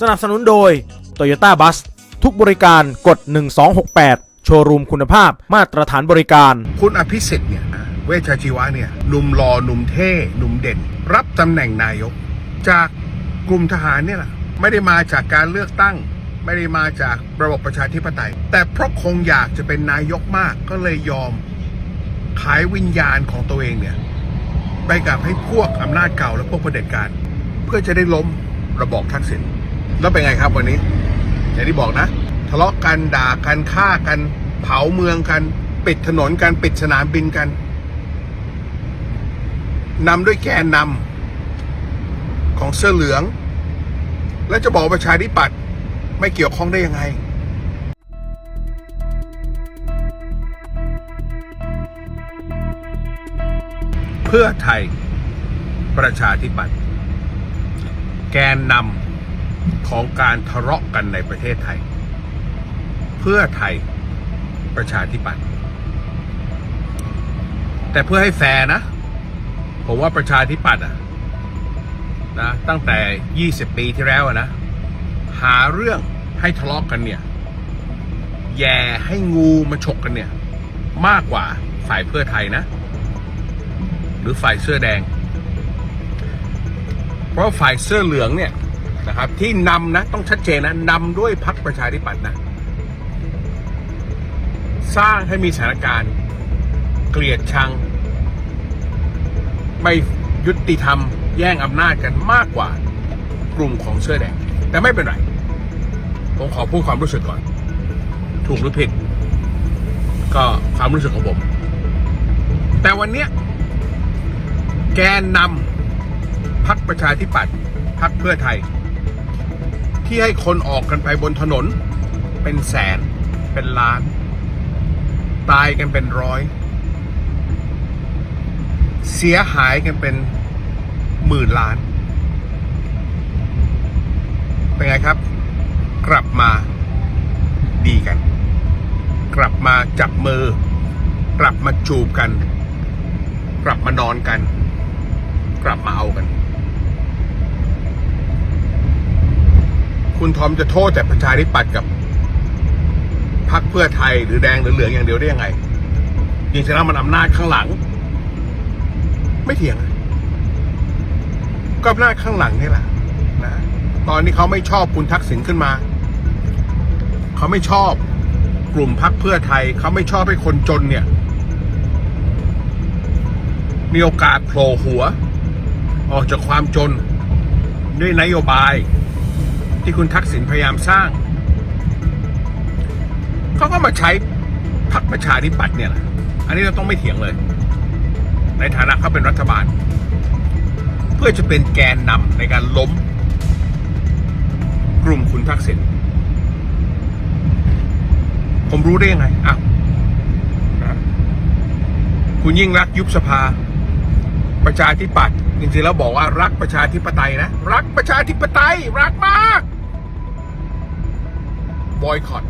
สนับสนุนโดย Toyota Bus ทุกบริการกด 1268 โชว์รูมคุณภาพมาตรฐานบริการ คุณอภิสิทธิ์เนี่ยเวชชาชีวะเนี่ยหนุ่มหล่อหนุ่มเท่หนุ่มเด่น รับตำแหน่งนายก จากกลุ่มทหารเนี่ยแหละไม่ได้มาจากการเลือกตั้ง ไม่ได้มาจากระบบประชาธิปไตย แต่เพราะคงอยากจะเป็นนายกมากก็เลยยอม ขายวิญญาณของตัวเองเนี่ยไปกับให้พวกอำนาจเก่าและพวกเผด็จการ เพื่อจะได้ล้มระบอบทักษิณ แล้วเป็นไงครับวันนี้อย่างที่บอกนะ ทะเลาะกันด่ากันฆ่ากัน เผาเมืองกัน ปิดถนนกันปิดสนามบินกันนำด้วยแกนนำของเสื้อเหลือง แล้วจะบอกประชาธิปัตย์ไม่เกี่ยวข้องได้ยังไงเพื่อไทย ประชาธิปัตย์แกนนำ ของการทะเลาะกันในประเทศไทย เพื่อไทยประชาธิปัตย์แต่เพื่อให้แฟร์นะ ผมว่าประชาธิปัตย์อะนะตั้งแต่ 20 ปีที่แล้วนะ หาเรื่องให้ทะเลาะกันเนี่ย แย่ให้งูมาฉกกันเนี่ย มากกว่าฝ่ายเพื่อไทยนะ หรือฝ่ายเสื้อแดง เพราะฝ่ายเสื้อเหลืองเนี่ย นะครับ ที่นำนะ ต้องชัดเจนนะนำด้วยพรรคประชาธิปัตย์นะ สร้างให้มีสถานการณ์ เกลียดชัง ไม่ยุติธรรม แย่งอำนาจกันมากกว่ากลุ่มของเสื้อแดง แต่ไม่เป็นไร ผมขอพูดความรู้สึกก่อน ถูกหรือผิด ก็ความรู้สึกของผม แต่วันเนี้ยแกนนำพักประชาธิปัตย์พักเพื่อไทย ที่ให้คนออกกันไปบนถนน เป็นแสน เป็นล้าน ตายกันเป็นร้อย เสียหายกันเป็นหมื่นล้าน เป็นไงครับ กลับมาดีกัน กลับมาจับมือ กลับมาจูบกัน กลับมานอนกัน กลับมาเอากัน คุณทอมจะโทษแต่ประชาธิปัตย์กับพรรคเพื่อไทยหรือแดงหรือเหลืองอย่างเดียวได้ยังไงจริงๆแล้วมันอำนาจข้างหลัง ไม่เถียง ก็อำนาจข้างหลังนี่แหละนะตอนนี้เขาไม่ชอบคุณทักษิณขึ้นมา เขาไม่ชอบกลุ่มพรรคเพื่อไทย เขาไม่ชอบให้คนจนเนี่ย มีโอกาสโผล่หัว ออกจากความจนด้วยนโยบาย ที่คุณทักษิณพยายามสร้าง เขาก็มาใช้พรรคประชาธิปัตย์เนี่ยแหละอันนี้เราต้องไม่เถียงเลย ในฐานะเขาเป็นรัฐบาล เพื่อจะเป็นแกนนำในการล้ม กลุ่มคุณทักษิณผมรู้ได้ยังไงอ้าวนะคุณยิ่งรักยุบสภา ประชาธิปัตย์จริงๆแล้วบอกว่ารักประชาธิปไตยนะ รักประชาธิปไตย รักมาก บอยคอต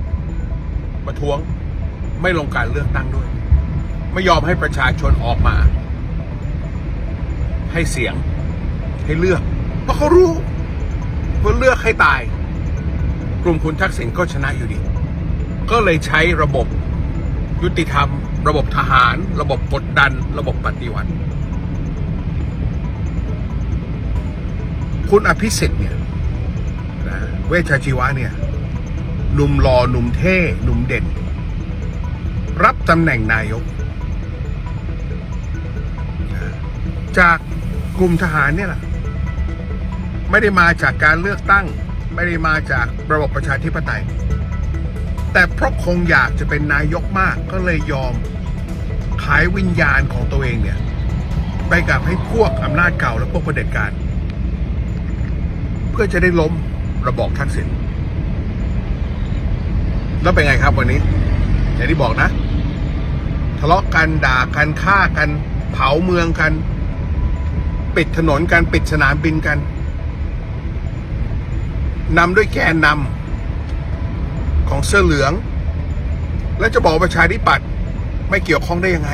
ประท้วงไม่ลงการเลือกตั้งด้วย ไม่ยอมให้ประชาชนออกมา ให้เสียง ให้เลือกเพราะเขารู้ว่าเลือกให้ตาย กลุ่มคุณทักษิณก็ชนะอยู่ดี ก็เลยใช้ระบบยุติธรรม ระบบทหาร ระบบกดดัน ระบบปฏิวัติ คุณอภิสิทธิ์เนี่ยนะเวชชาชีวะเนี่ย หนุ่มหล่อหนุ่มเท่หนุ่มเด่น รับตำแหน่งนายก จากกลุ่มทหารเนี่ยแหละไม่ได้มาจากการเลือกตั้ง ไม่ได้มาจากระบบประชาธิปไตย แต่เพราะคงอยากจะเป็นนายกมากก็เลยยอมขายวิญญาณของตัวเองเนี่ย ไปกับให้พวกอำนาจเก่าและพวกเผด็จการ เพื่อจะได้ล้มระบอบทักษิณ แล้วเป็นไงครับวันนี้ อย่างที่บอกนะ ทะเลาะกันด่ากันฆ่ากัน เผาเมืองกัน ปิดถนนกันปิดสนามบินกันนำด้วยแกนนำของเสื้อเหลือง แล้วจะบอกประชาธิปัตย์ไม่เกี่ยวข้องได้ยังไง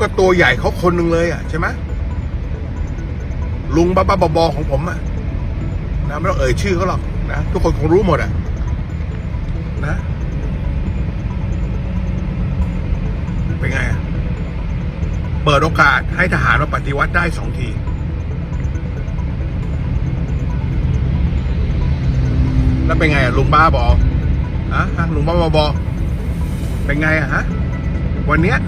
ก็ตัวใหญ่เขาคนหนึ่งเลยอะใช่ไหมลุงบ้าบ้าๆบอๆของผมอะนะไม่ต้องเอ่ยชื่อเขาหรอกนะทุกคนคงรู้หมดอะ นะ เป็นไงอะเปิดโอกาสให้ทหารมาปฏิวัติได้สองที แล้วเป็นไงอะลุงบ้าบอฮะฮะลุงบ้าบอ เป็นไงอะฮะ วันเนี้ย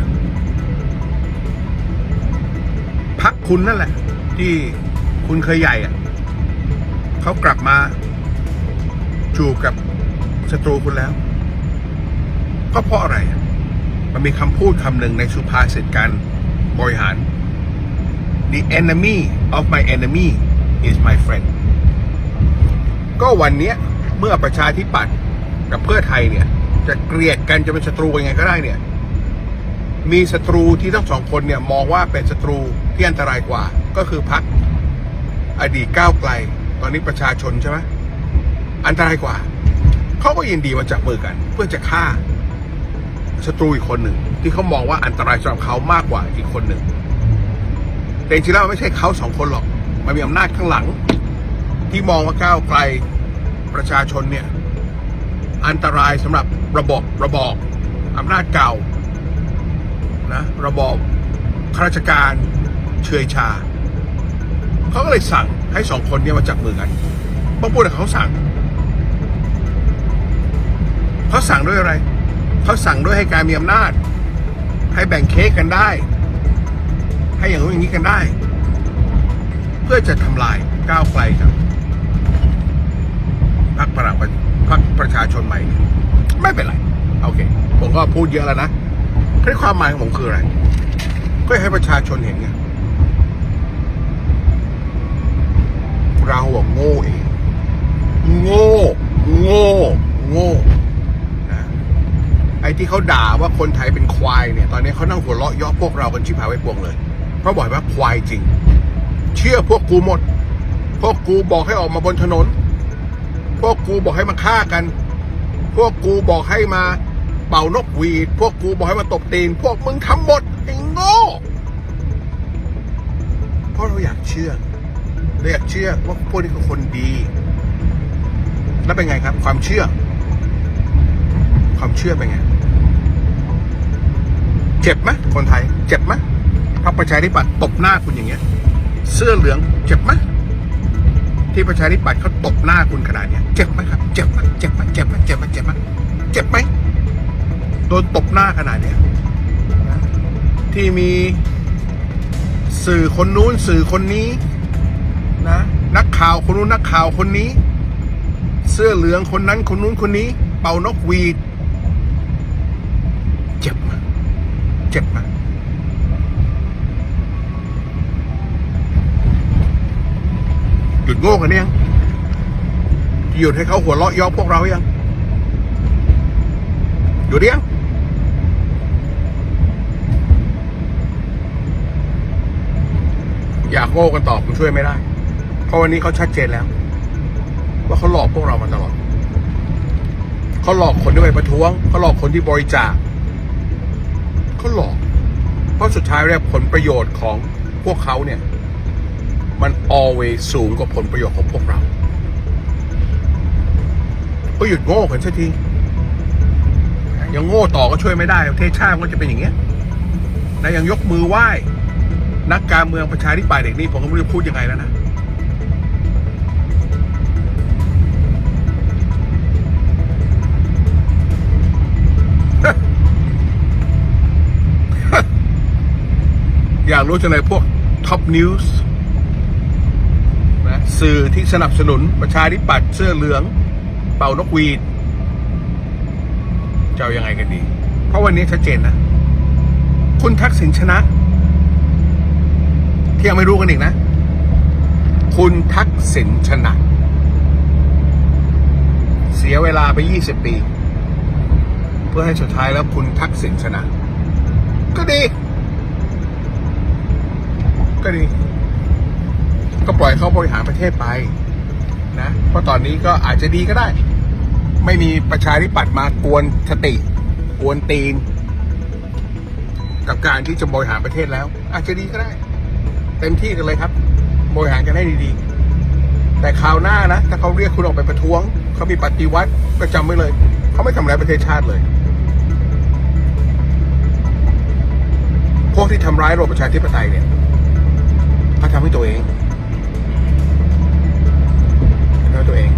พักคุณนั่นแหละ ที่คุณเคยใหญ่อะเขากลับมาจูบกับ ศัตรูคุณแล้ว ก็เพราะอะไร มันมีคำพูดคำหนึ่งในสุภาษิตการบริหาร the enemy of my enemy is my friend ก็วันนี้เมื่อประชาธิปัตย์กับเพื่อไทยเนี่ย จะเกลียดกันจะเป็นศัตรูยังไงก็ได้เนี่ย มีศัตรูที่ทั้งสองคนเนี่ยมองว่าเป็นศัตรูที่อันตรายกว่า ก็คือพรรคอดีตก้าวไกล ตอนนี้ประชาชนใช่ไหมอันตรายกว่า เขาก็ยินดีมาจับมือกัน เพื่อจะฆ่าศัตรูอีกคนหนึ่ง ที่เขามองว่าอันตรายสำหรับเขามากกว่าอีกคนหนึ่ง แต่จริงๆแล้วมันไม่ใช่เขาสองคนหรอก มันมีอำนาจข้างหลัง ที่มองว่าก้าวไกลประชาชนเนี่ย อันตรายสำหรับระบบระบอบอำนาจเก่านะระบอบข้าราชการเชยชา เขาก็เลยสั่งให้สองคนเนี้มาจับมือกันต้องพูดเขาสั่ง เขาสั่งด้วยอะไร เขาสั่งด้วยให้การมีอำนาจ ให้แบ่งเค้กกันได้ ให้อย่างนู้นอย่างนี้กันได้ เพื่อจะทำลายก้าวไกลครับพรรคพลังประพรรคประชาชนใหม่ไม่เป็นไร โอเค ผมก็พูดเยอะแล้วนะที่ความหมายของผมคืออะไร ก็ให้ประชาชนเห็นไงเราอะโง่เอง โง่ โง่นะไอ้ที่เขาด่าว่าคนไทยเป็นควายเนี่ย ตอนนี้เขานั่งหัวเราะเยาะพวกเรากันชิบหายไว้ปวงเลย เพราะบอกว่าควายจริง เชื่อพวกกูหมด พวกกูบอกให้ออกมาบนถนน พวกกูบอกให้มาฆ่ากัน พวกกูบอกให้มาเป่านกหวีด พวกกูบอกให้มาตบตีน พวกมึงทำหมดไอ้โง่เพราะเราอยากเชื่อเราอยากเชื่อว่าพวกนี้คือคนดี แล้วเป็นไงครับ ความเชื่อ ความเชื่อเป็นไง เจ็บไหมคนไทย เจ็บไหมพรรคประชาธิปัตย์ตบหน้าคุณอย่างเงี้ย เสื้อเหลืองเจ็บไหมที่ประชาธิปัตย์เขาตบหน้าคุณขนาดเนี้ยเจ็บไหมครับ เจ็บไหมเจ็บไหมเจ็บไหมเจ็บไหมเจ็บไหมเจ็บไหมโดนตบหน้าขนาดเนี้ยนะที่มีสื่อคนนู้นสื่อคนนี้นะนักข่าวคนนู้นนักข่าวคนนี้ เสื้อเหลืองคนนั้นคนนู้นคนนี้ เป่านกหวีด จ็บไหมหยุดโง่กันยังหยุดให้เขาหัวเราะย้อพวกเรายังหยุดยังอยากโง่กันต่อผมช่วยไม่ได้ เพราะวันนี้เขาชัดเจนแล้ว ว่าเขาหลอกพวกเรามาตลอดเขาหลอกคนที่ไปประท้วงเขาหลอกคนที่บริจาค เขาหลอก เพราะสุดท้ายแล้วผลประโยชน์ของพวกเขาเนี่ย มัน always สูงกว่าผลประโยชน์ของพวกเรา ก็หยุดโง่กันสักทียังโง่ต่อก็ช่วยไม่ได้ประเทศชาติมันก็จะเป็นอย่างเงี้ยนะยังยกมือไหว้ นักการเมืองประชาธิปัตย์เด็กนี้ผมก็ไม่รู้พูดยังไงแล้วนะากรู้จังเลยพวกท็อปนิวส์นะสื่อที่สนับสนุนประชาธิปัตย์เสื้อเหลือง เป่านกหวีดจะเอายังไงกันดี เพราะวันนี้ชัดเจนนะ คุณทักษิณชนะ ที่ยังไม่รู้กันอีกนะ คุณทักษิณชนะ เสียเวลาไป 20 ปี เพื่อให้สุดท้ายแล้วคุณทักษิณชนะ ก็ดี ก็ดี ก็ปล่อยเขาบริหารประเทศไป นะเพราะตอนนี้ก็อาจจะดีก็ได้ ไม่มีประชาธิปัตย์มากวนสติกวนตีน กับการที่จะบริหารประเทศแล้ว อาจจะดีก็ได้ เต็มที่กันเลยครับ บริหารกันให้ดีๆ แต่คราวหน้านะถ้าเขาเรียกคุณออกไปประท้วงเขามีปฏิวัติก็จำไว้เลยเขาไม่ทำร้ายประเทศชาติเลยพวกที่ทำร้ายระบบประชาธิปไตยเนี่ย พัาทำให้ตัวเองเขาตัวเอง